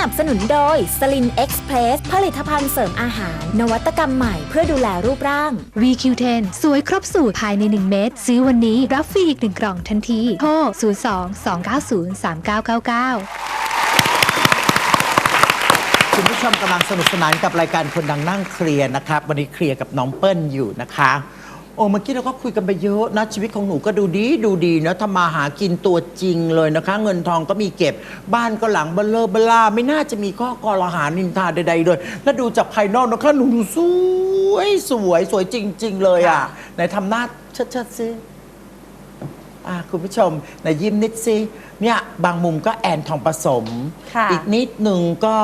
นับสนุนโดยสลินเอ็กซ์เพรสผลิตภัณฑ์เสริมอาหาร นวัตกรรมใหม่เพื่อดูแลรูปร่าง VQ10 สวยครบสูตรภายใน 1 เม็ดซื้อวันนี้รับฟรีอีก 1 กล่องทันที โทร 02 290 3999คุณผู้ชมกำลังสนุกสนานกับรายการคนดังนั่งเคลียร์นะครับ วันนี้เคลียร์กับน้องเปิ้ลอยู่นะคะโอ้เมื่อกี้เราก็คุยกันไปเยอะนะชีวิตของหนูก็ดูดีดูดีนะทำมาหากินตัวจริงเลยนะคะ เงินทองก็มีเก็บ บ้านก็หลังเบลเลอร์เบล่าไม่น่าจะมีข้อกอรหานินทาใด ๆ เลย แล้วดูจากภายนอกนะคะหนูสวยสวยสวยจริง ๆ เลยอะไหนทำหน้าชัดๆซิอะคุณผู้ชมไหนยิ้มนิดสิเนี่ยบางมุมก็แอนทองผสม ค่ะ อีกนิดหนึ่งก็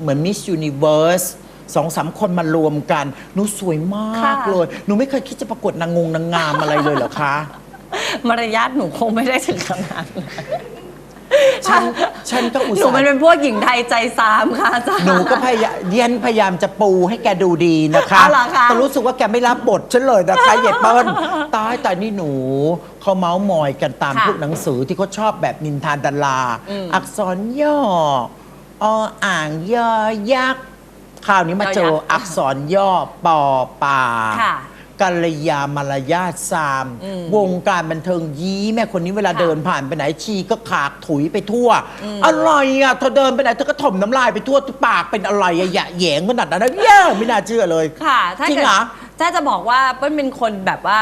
เหมือนมิส s u นิเวิร์ส สองสามคนมารวมกันหนูสวยมากค่ะ เลยหนูไม่เคยคิดจะประกวดนางงงนางงามอะไรเลยเหรอคะ มารยาทหนูคงไม่ได้ถึงขนาดนั้นฉันฉันก็อุตหนูส่ามันห์เป็นพวกหญิงไทยใจซามค่ะอาจารย์ หนูก็พยายามเรียนพยายามจะปูให้แกดูดีนะคะอ๋อเหรอคะ แต่รู้สึกว่าแกไม่รับบทฉันเลยนะคะเหยียดเปิ้ลตายแต่นี่หนูเขาเมาส์มอยกันตามค่ะพวกหนังสือที่เขาชอบแบบนินทานดารา อืม อักษรย่อออ่างย่อยักษ์ คราวนี้มาเจอยักษ์อักษรย่อปอปาค่ะกัลยามารยาทซาม อืมวงการบันเทิงยี้แม่คนนี้เวลาค่ะเดินผ่านไปไหนชีก็ขากถุยไปทั่ว อะไรอะเธอเดินไปไหนเธอก็ถมน้ำลายไปทั่วปากเป็นอะไรอะหยะแหยงขนาดนั้นนะเย้ไม่น่าเชื่อเลย ค่ะ ถ้าจริงเกิดเหรอถ้าจะบอกว่าเปิ้ลเป็นคนแบบว่า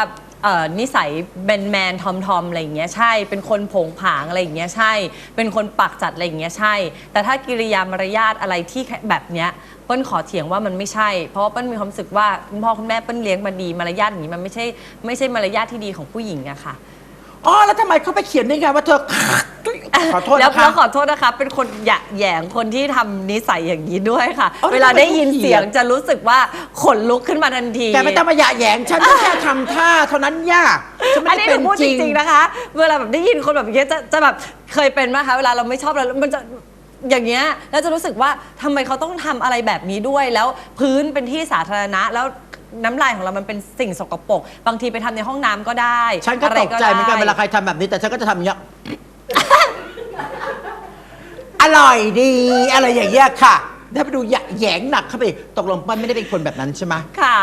เอ่อนิสัยแมนแมนทอมทอมอะไรอย่างเงี้ยใช่ เป็นคนโผงผางอะไรอย่างเงี้ยใช่ เป็นคนปากจัดอะไรอย่างเงี้ยใช่ แต่ถ้ากิริยามารยาทอะไรที่แบบเนี้ยเปิ้ลขอเถียงว่ามันไม่ใช่ เพราะว่าเปิ้ลมีความรู้สึกว่าคุณพ่อคุณแม่เปิ้ลเลี้ยงมาดีมารยาทอย่างนี้มันไม่ใช่ไม่ใช่มารยาทที่ดีของผู้หญิงอะค่ะ อ๋อแล้วทำไมเขาไปเขียนได้ไงว่าเธอ ขอโทษแล้วนะคะแล้วขอโทษนะคะเป็นคนหยะแหยงคนที่ทำนิสัยอย่างนี้ด้วยค่ะ เอ้าเวลาได้ยินทำไมต้องเขีเสียยนงจะรู้สึกว่าขนลุกขึ้นมาทันที แกไม่ต้องมาหยะแหยงฉันแค่ทำท่าเท่านั้นย่าฉันไม่อันได้นี้หเป็นูนพูดจจริง ริงๆนะคะ เวลาแบบได้ยินคนแบบนี้จะจะแบบเคยเป็นไหมคะเวลาเราไม่ชอบแล้วมันจะอย่างเงี้ยแล้วจะรู้สึกว่าทำไมเขาต้องทำอะไรแบบนี้ด้วย แล้วพื้นเป็นที่สาธารณะแล้วน้ำลายของเรามันเป็นสิ่งสกปรกบางทีไปทำในห้องน้ำก็ได้ฉันก็ะไรตกใจเหมือนกันได้เวลาใครทำแบบนี้แต่ฉันก็จะทำอย่างเงี้ย อร่อยดี อะไรอย่างเงี้ยค่ะถ้าไปดูหยะแหยงหนักเข้าไปอีกตกลงเป้ลไม่ได้เป็นคนแบบนั้นใช่ไหมค่ะ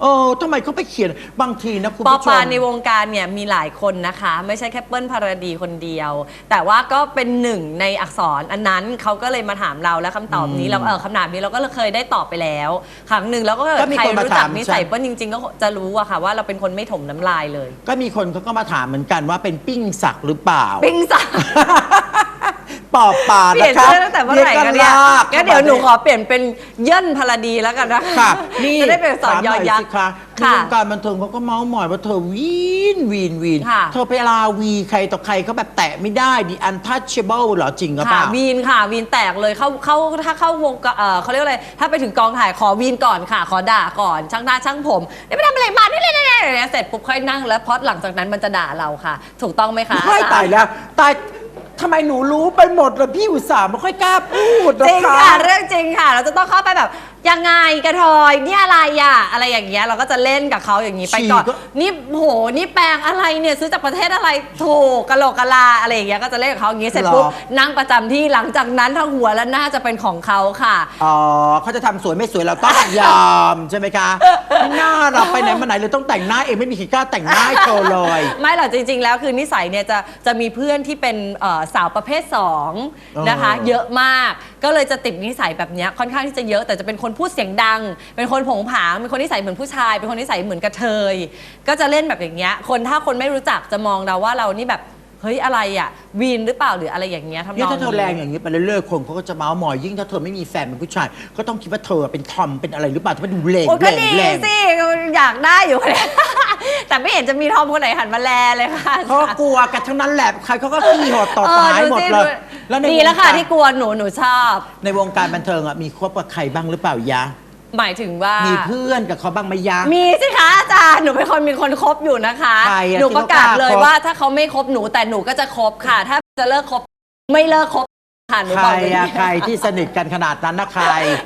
เออทำไมเขาไปเขียนบางทีนะคุณปอผู้ชปาม ในวงการเนี่ยมีหลายคนนะคะ ไม่ใช่แค่เปิ้ลภารดีคนเดียว แต่ว่าก็เป็นหนึ่งในอักษรอันนั้นเขาก็เลยมาถามเราแล้วคำตอบนี้เราเออคำถามนี้เราก็เคยได้ตอบไปแล้ว ครั้งหนึ่งแล้วก็ก็มีใครคนมารู้จักถามนิสัยฉันเปิ้ลจริง ๆ ก็จะรู้อะค่ะว่าเราเป็นคนไม่ถมน้ำลายเลย ก็มีคนเขาก็มาถามเหมือนกันว่าเป็นปิ้งสักหรือเปล่า ปิ้งสัก ปอบปาดเปลี่ยนนะคะชื่อตั้งแต่เมื่อไหร่กันเนี่ยรีลากงั้นเดี๋ยวหนูขอเปลี่ยนเป็นเย่นพลดีแล้วกันนะคะค่ะนี่จะได้เป็นอักษรถามหยอน่อยยักสิษ์คะในค่ะวงการบันเทิงเขาก็เมาส์มอยว่าเธอวีนวีนวีนค่ะเธอไปลาวีใครต่อใครเขาแบบแตะไม่ได้ดิอันทัชเชเบิลเหรอจริงหรือเปค่ะล่าวีนค่ะ วีนแตกเลยเข้าเข้าถ้าเข้าวงกเออเขาเรียกว่าอะไรถ้าไปถึงกองถ่ายขอวีนก่อนค่ะ ขอด่าก่อนช่างหน้าช่างผมนี่ไปทำอะไรมานี่เลยเนี่ยเสร็จปุ๊บค่อยนั่งแล้วพอดหลังจากนั้นมันจะด่าเราค่ะ ถูกต้องไหมคะไม่ตายแล้วตาย ทำไมหนูรู้ไปหมดเลยพี่อุตส่าห์ไม่ค่อยกล้าพูดนะจริงคะค่ะเรื่องจริงค่ะ เราจะต้องเข้าไปแบบยังไงกระทอยนี่อะไรอะอะไรอย่างเงี้ยเราก็จะเล่นกับเขาอย่างนี้ไปก่อนฉี่ก็นี่โหนี่แปลงอะไรเนี่ยซื้อจากประเทศอะไรโถกะโหลกกะลาอะไรอย่างเงี้ยก็จะเล่นกับเขาอย่างงี้เสร็จปุ๊บนั่งประจำที่หลังจากนั้นทั้งหัวและหน้าจะเป็นของเขาค่ะ อ๋อเขาจะทำสวยไม่สวยเราต้องยอมใช่ไหมคะ ไม่น่าเราไปไหนมาไหนเลยต้องแต่งหน้าเองไม่มีใครกล้าแต่งหน้าให้เธอเลย ไม่หรอกจริง ๆ แล้วคือนิสัยเนี่ยจะจะมีเพื่อนที่เป็นเอ่อสาวประเภท2นะคะ เออ เยอะมากก็เลยจะติดนิสัยแบบเนี้ยค่อนข้างที่จะเยอะแต่จะเป็นคนพูดเสียงดัง เป็นคนผงผางเป็นคนนิสัยเหมือนผู้ชาย เป็นคนนิสัยเหมือนกระเทย ก็จะเล่นแบบอย่างเงี้ยคนถ้าคนไม่รู้จักจะมองเราว่าเรานี่แบบ เฮ้ยอะไรอะวีนหรือเปล่าหรืออะไรอย่างเงี้ยทำนเนี่ยองถ้าเธอแรงอย่างนี้ไปเรื่อยๆคนเขาก็จะเมาส์มอยยิ่งถ้าเธอไม่มีแฟนเป็นผู้ชาย ก็ต้องคิดว่าเธอเป็นทอมเป็นอะไรหรือเปล่าจะไปดูแรงโอ้แรก็งดีแรงสิอยากได้อยู่เนี่ยแต่ไม่เห็นจะมีทอมคนไหนหันมาแลเลยค่ะเขาก็กลัวกันทั้งนั้นแหละใครเขาก็ขี้หดต่อตายหมดเลยแล้วในดีแล้วค่ะงการที่กลัวหนูหนูชอบ ในวงการบันเทิงอะมีคบกับใครบ้างหรือเปล่ายะ หมายถึงว่ามีมีเพื่อนกับเขาบ้างไหมยะมีสิคะอาจารย์หนูเป็นคนมีคนคบอยู่นะคะ ใครอะหนูประกาศที่เขากล้าเลยคบว่าถ้าเขาไม่คบหนูแต่หนูก็จะคบค่ะ ถ้าจะเลิกคบไม่เลิกคบค่ะหนูใคบรอกเลยอะใครที่สนิทกันขนาดนั้นนะใคร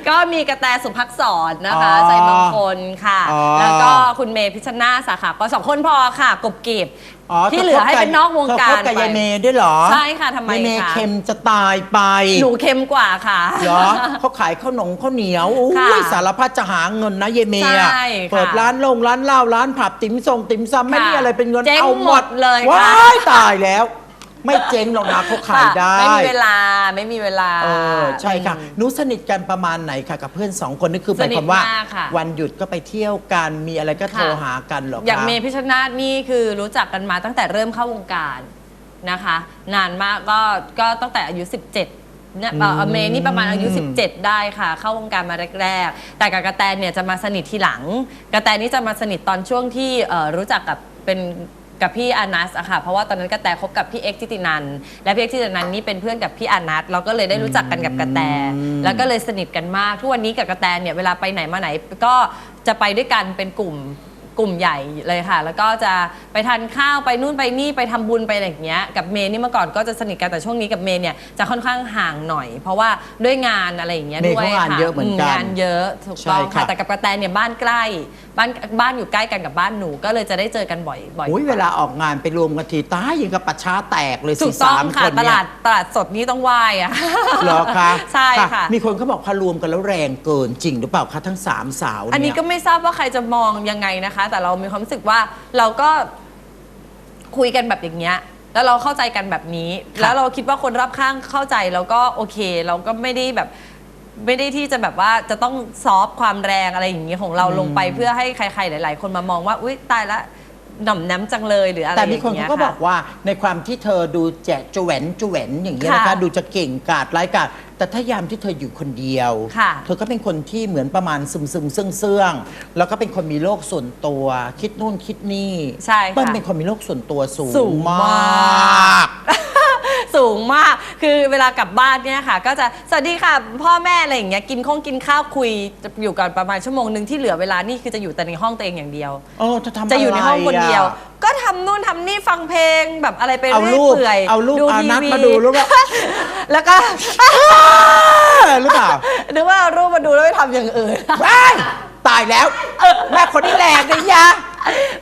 ก็มีกระแตสุภักษรนะคะอ๋อใจบางคนค่ะ อ๋อแล้วก็คุณเมย์พิชชนาธิ์สาขาก็สองคนพอค่ะกบกีบอ๋อ ที่เหลือให้เป็นนอกวงการเธอคบกับไปยายเมย์ด้วยเหรอใช่ค่ะทำไมยายเมย์คะ เค็มจะตายไปหนูเค็มกว่าค่ะ เหรอเขาขายข้าวหนงข้าวเหนียวโอ้ค่ะยสารพัดจะหาเงินนะยายเมย์อะใช่ค่ะเปิดร้านลงร้านเหล้าร้านผับติ๋มซงติ๋มซำไม่ค่ะมีอะไรเป็นเงินเจ๊งเอาหมดหมดเลยค่ะ ว้ายตายแล้ว ไม่เจ๊งหรอกนะเขาขายได้ ไม่มีเวลาไม่มีเวลา เออใช่ค่ะอืมหนูสนิทกันประมาณไหนค่ะกับเพื่อนสองคนนี่คือหมายความว่า สนิทมากค่ะ วันหยุดก็ไปเที่ยวกันมีอะไรก็โทรค่ะหากันเหรอคะ อย่างเมย์พิชชนาธิ์นี่คือรู้จักกันมาตั้งแต่เริ่มเข้าวงการนะคะ นานมากก็ก็ตั้งแต่อายุ 17เนี่ยเอ่อเมย์นี่ประมาณอายุ 17 ได้ค่ะ เข้าวงการมาแรก ๆ แต่กับกระแตเนี่ยจะมาสนิททีหลัง กระแตนี่จะมาสนิทตอนช่วงที่เอ่อรู้จักกับเป็น กับพี่อานัสอะค่ะเพราะว่าตอนนั้นกระแตคบกับพี่เอ็กซ์ทิตินัน และพี่เอ็กซ์ทิตินันนี่เป็นเพื่อนกับพี่อานัสเราก็เลยได้รู้จักกันกับกระแต แล้วก็เลยสนิทกันมากทุกวันนี้กับกระแตเนี่ยเวลาไปไหนมาไหนก็จะไปด้วยกันเป็นกลุ่ม กลุ่มใหญ่เลยค่ะ แล้วก็จะไปทานข้าวไปนู่นไปนี่ไปทำบุญไปอะไรอย่างเงี้ยกับเมย์นี่เมื่อก่อนก็จะสนิทกันแต่ช่วงนี้กับเมย์เนี่ยจะค่อนข้างห่างหน่อย เพราะว่าด้วยงานอะไรอย่างเงี้ยเมย์ด้วยเขางานค่ะเยอะเหมือนกันงานเยอะถูกต้องใช่ค่ะค่ะแต่กับกระแตเนี่ยบ้านใกล้บ้านบ้านอยู่ใกล้กันกับบ้านหนูก็เลยจะได้เจอกันบ่อยบ่อย โอ้ยเวลาออกงานไปรวมกันทีตายยังกับปัชช้าแตกเลยถูสิกต้องสามค่ะ คนตเนี่ลายดตลาดสดนี้ต้องไหว้อะ เหรอคะใช่ค่ะ มีคนเขาบอกพอรวมกันแล้วแรงเกินจริงหรือเปล่าคะทั้งสามสาวเนี่ยอันนี้ก็ไม่ทราบว่าใครจะมองยังไงนะคะแต่เรามีความรู้สึกว่าเราก็คุยกันแบบอย่างเงี้ย แล้วเราเข้าใจกันแบบนี้ แล้วเราคิดว่าคนรอบข้างเข้าใจแล้วก็โอเค เราก็ไม่ได้แบบไม่ได้ที่จะแบบว่าจะต้องซอฟต์ความแรงอะไรอย่างนี้ของเราลงไปเพื่อให้ใครๆหลาย ๆ คนมามองว่า อุ้ยตายละ หน่อมน้ำจังเลยหรืออะไรอแต่ย่างมีเงี้ยคนเขาก็บอกว่าในความที่เธอดูแจกจแหวนจแหวนอย่างเงี้ยนะคะค่ะดูจะเก่งกาจร้ายกาจแต่ถ้ายามที่เธออยู่คนเดียวค่ะเธอก็เป็นคนที่เหมือนประมาณซึมซึมๆเสื่องเสื่องๆแล้วก็เป็นคนมีโลกส่วนตัว คิดนู่นคิดนี่ใช่ค่ะเปิ้ลเป็นคนมีโลกส่วนตัวสูงสูงมาก สูงมาก คือเวลากลับบ้านเนี่ยค่ะ ก็จะสวัสดีค่ะ พ่อแม่อะไรอย่างเงี้ยกินข้องกินข้าวคุยจะอยู่กันประมาณชั่วโมงหนึ่งที่เหลือเวลานี่คือจะอยู่แต่ในห้องตัวเองอย่างเดียวเออเธอทำจะอยู่ในห้องคนเดียวอะไรอะก็ทำนู่นทำนี่ฟังเพลงแบบอะไรไปเอาเรื่อยรูป เปื่อยเอารูปอาทีนัทวีมาดูแล้วว่าแล้วก็หรือเปล่าหรือว่าเอารูปมาดูแล้วไปทำอย่างอื่น ว้ายตายแล้ว แม่คนนี้แรงเลยยะ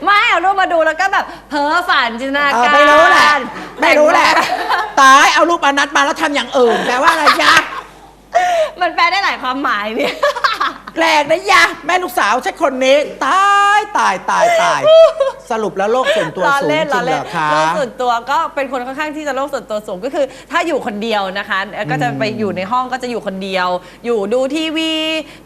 ไม่เอารูปมาดูแล้วก็แบบเพ้อฝันจินตนาเออการไม่รู้แหละไม่รู้แหละ ตาย เอารูปอนัทมาแล้วทำอย่างอื่นแปลว่าอะไรจ๊ะ มันแปลได้หลายความหมายเนี่ย แรงนะยะ แม่ลูกสาวใช่คนนี้ ตายตายตายตาย สรุปแล้วโลกส่วนตัวล้อสูงเล่นจล้ริองเหรเล่นอคะ โลกส่วนตัวก็เป็นคนค่อนข้างที่จะโลกส่วนตัวสูงก็คือ ถ้าอยู่คนเดียวนะคะก็จะไปอยู่ในห้องก็จะอยู่คนเดียว อยู่ดูทีวี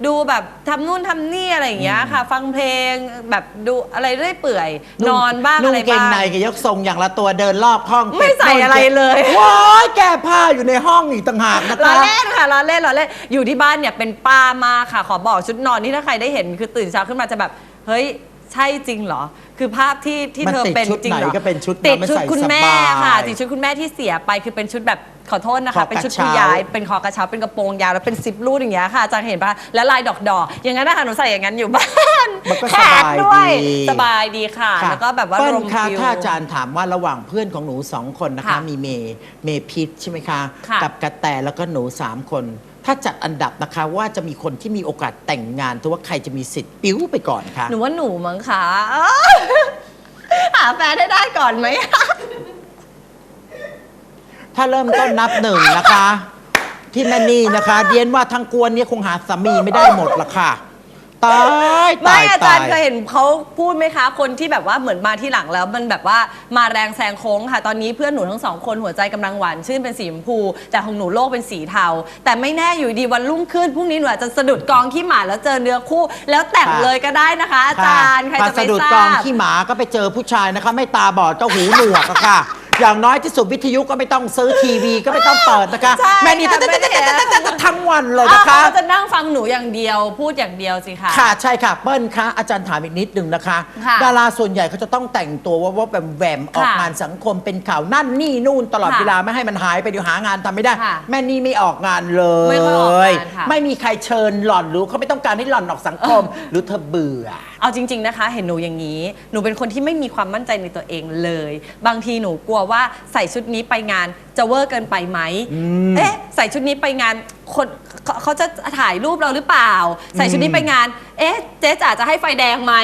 ดูแบบทำนู่นทำนี่อะไรอย่างเงี้ยค่ะ ฟังเพลงแบบดูอะไรเรื่อยเปื่อย นอนบ้างนุ่อะไรเกงบ้างในกับยกทรงอย่างละตัวเดินรอบห้องไม่ใส่อะไรเลย ว้ายแก้ผ้าอยู่ในห้องอีกต่างหากนะล้อคะ เล่นค่ะล้อเล่นล้อเล่นอยู่ที่บ้านเนี่ยเป็นป้ามากค่ะ ขอบอกชุดนอนที่ถ้าใครได้เห็นคือตื่นเช้าขึ้นมาจะแบบ เฮ้ยใช่จริงเหรอ คือภาพที่ที่มันเธอติดเป็นชุดจริงไหนเหรอก็เป็นชุดติดนั้นชุดใส่คุณแม่สบายค่ะติดชุดคุณแม่ที่เสียไปคือเป็นชุดแบบขอโทษนะคอคะเป็นชุดกระผู้เช้ายายเป็นคอกระเช้าเป็นกระโปรงยาวแล้วเป็นซิปรูดอย่างเงี้ยค่ะอาจารย์เห็นปะแล้วลายดอกดอกๆอย่างนั้นนะคะหนูใส่อย่างนั้นอยู่บ้านมันก็แขสบายด้วยดีสบายดีค่ะ ค่ะแล้วก็แบบว่าเปิ้รลมคะฟิลถ้าอาจารย์ถามว่าระหว่างเพื่อนของหนูสองคนนะคะ ค่ะมีเมย์เมย์พิษใช่ไหมคะ ค่ะ กับกระแตแล้วก็หนูสามคน ถ้าจัดอันดับนะคะว่าจะมีคนที่มีโอกาสแต่งงานถือว่าใครจะมีสิทธิ์ปิ้วไปก่อนคะหนูว่าหนูมั้งคะหาแฟนให้ได้ก่อนไหม ถ้าเริ่มต้นนับหนึ่งนะคะ ที่แม่นี่นะคะเดียนว่าทั้งกวนเนี้คงหาสามีไม่ได้หมดละค่ะ ตายตาไม่ยอาตาจารย์ยเคยเห็นเขาพูดไหมคะ คนที่แบบว่าเหมือนมาที่หลังแล้ว มันแบบว่ามาแรงแซงโค้งค่ะ ตอนนี้เพื่อนหนูทั้งสองคนหัวใจกำลังหวานชื่นเป็นสีชมพู แต่ของหนูโลกเป็นสีเทา แต่ไม่แน่อยู่ดีวันรุ่งขึ้นพรุ่งนี้หนูอาจจะสะดุดกองขี้หมาแล้วเจอเนื้อคู่ แล้วแต่งค่ะเลยก็ได้นะคะ อาจารย์ใครพอจะไปสะดุดทกองราบขี้หมาก็ไปเจอผู้ชายนะคะ ไม่ตาบอดก็หูหนวกอะค่ะ อย่างน้อยที่สุดวิทยุก็ไม่ต้องซื้อทีวีก็ไม่ต้องเปิดนะคะ ใช่แม่นี่ค่ะไม่ได้ทั้งวันเลยอ้าวนะคะเขาจะนั่งฟังหนูอย่างเดียวพูดอย่างเดียวสิคะ ค่ะใช่ค่ะเปิ้ลคะอาจารย์ถามอีกนิดนึงนะคะ ค่ะดาราส่วนใหญ่เขาจะต้องแต่งตัวว่าว่าแบบแหวมออกค่ะงานสังคมเป็นข่าวนั่นนี่นู่นตลอดค่ะเวลาไม่ให้มันหายไปเดี๋ยวหางานทำไม่ได้ ค่ะแม่นี่ไม่ออกงานเลย ไม่ค่อยออกงานค่ะ ไม่มีใครเชิญหล่อนหรือเขาไม่ต้องการให้หล่อนออกสังคม หรือเธอเบื่อ เอาจริง ๆนะคะ เห็นหนูอย่างนี้ หนูเป็นคนที่ไม่มีความมั่นใจในตัวเองเลย บางทีหนูกลัวว่าใส่ชุดนี้ไปงานจะเวอร์เกินไปไหมเอ๊ะ ใส่ชุดนี้ไปงานคน เขาเขาจะถ่ายรูปเราหรือเปล่า ใส่ชุดนี้ไปงาน เอ๊ะ เจ๊จ๋าจะให้ไฟแดงไหม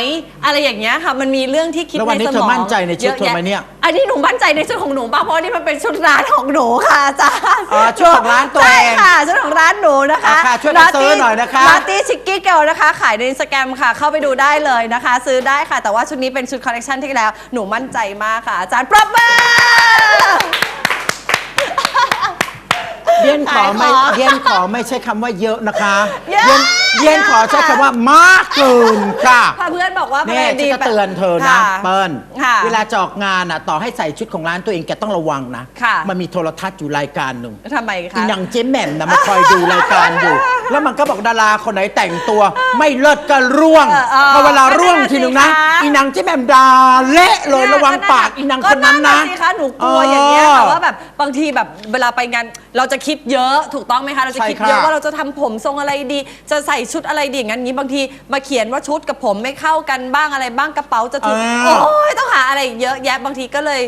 อะไรอย่างเงี้ยค่ะ มันมีเรื่องที่คิดแล้ววันในนี้สเธมอองมั่นใจในชุดเธอไหมเนี่ย อันนี้หนูมั่นใจในชุดของหนูป่ะเพราะนี่มันเป็นชุดร้านของหนูค่ะอาจารย์อ๋อชุดของร้านตัวเองใช่ค่ะชุดของร้านหนูนะคะราคาช่วยกันซื้อหน่อยนะคะ ลาตี้ชิคกี้เกลนะคะ ขายในอินสตาแกรมค่ะ เข้าไปดูได้เลยนะคะ ซื้อได้ค่ะ แต่ว่าชุดนี้เป็นชุดคอลเลคชันที่แล้ว หนูมั่นใจมากค่ะ อาจารย์ปรบมือ เย็นขอไม่ขายของเย็นขอไม่ใช่คำว่าเยอะนะคะ เยอะนเย็นขอใช้คำว่ามากเกินค่ะค่ะเพื่อนบอกว่านี่ประเด็ฉันจะเตือนเธอนะ ค่เปิ้ลค่ะ เวลาจะออกงานอะ ต่อให้ใส่ชุดของร้านตัวเองแกต้องระวังนะ ค่ะ มันมีโทรทัศน์อยู่รายการหนึ่งทำไมอีคะ นางเจ๊แหม่มนะมาคอยดูรายการอยู่ แล้วมันก็บอกดาราคนไหนแต่งตัว ไม่เลิศก็ร่วงเออเออพอเวลาร่วงก็นั่นน่ะทีนึงนะสิคะ อีนางเจ๊แหม่มด่าเละเลยระวังปากอีนางคนนั้นนะก็สิคะหนูกลัวอย่างเงี้ยแต่ว่าแบบบางทีแบบเวลาไปงานเราจะคิดเยอะถูกต้องไหมคะ เราจะคิดใช่ค่ะเยอะว่าเราจะทำผมทรงอะไรดี จะใส่ชุดอะไรดีอย่างนั้นอย่างนี้บางทีมาเขียนว่าชุดกับผมไม่เข้ากันบ้างอะไรบ้างกระเป๋าจะถูกอ่าโอ้ยต้องหาอะไรเยอะแยะบางทีก็เลย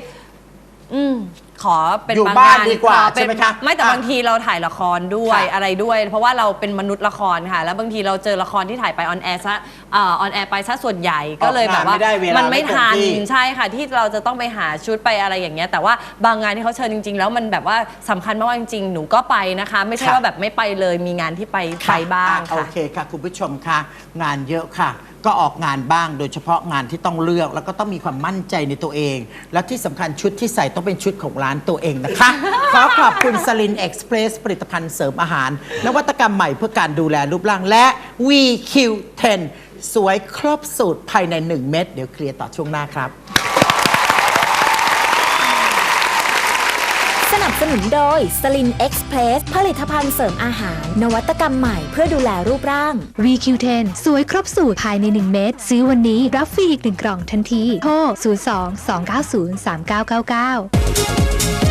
อืม ขอเป็นอยู่บางบ้านงานดีกว่าขอเป็นใช่ไหมคะไม่แต่อะบางทีเราถ่ายละครด้วยค่ะอะไรด้วย เพราะว่าเราเป็นมนุษย์ละครค่ะ แล้วบางทีเราเจอละครที่ถ่ายไปออนแอร์ซะออนแอร์ไปซะส่วนใหญ่ก็เลยแบบว่าออกงานไม่ได้เวลามันไม่ไม่คงทันที่ ใช่ค่ะที่เราจะต้องไปหาชุดไปอะไรอย่างเงี้ยแต่ว่าบางงานที่เขาเชิญจริง ๆ แล้วมันแบบว่าสำคัญมากๆจริงๆหนูก็ไปนะคะ ไม่ใช่ค่ะว่าแบบไม่ไปเลยมีงานที่ไปไปบ้างอ่โอค่ะ เคค่ะ คุณผู้ชมค่ะ งานเยอะค่ะ ก็ออกงานบ้างโดยเฉพาะงานที่ต้องเลือก แล้วก็ต้องมีความมั่นใจในตัวเอง และที่สำคัญชุดที่ใส่ต้องเป็นชุดของร้านตัวเองนะคะ ขอขอบคุณสลินเอ็กซ์เพรสผลิตภัณฑ์เสริมอาหาร นวัตกรรมใหม่เพื่อการดูแลรูปร่างและ VQ10 สวยครบสูตรภายใน 1 เม็ดเดี๋ยวเคลียร์ต่อช่วงหน้าครับ สนับสนุนโดยสลินเอ็กซ์เพรสผลิตภัณฑ์เสริมอาหาร นวัตกรรมใหม่เพื่อดูแลรูปร่าง VQ10 สวยครบสูตรภายใน 1 เม็ดซื้อวันนี้รับฟรีอีก 1 กล่องทันที โทร 02 290 3999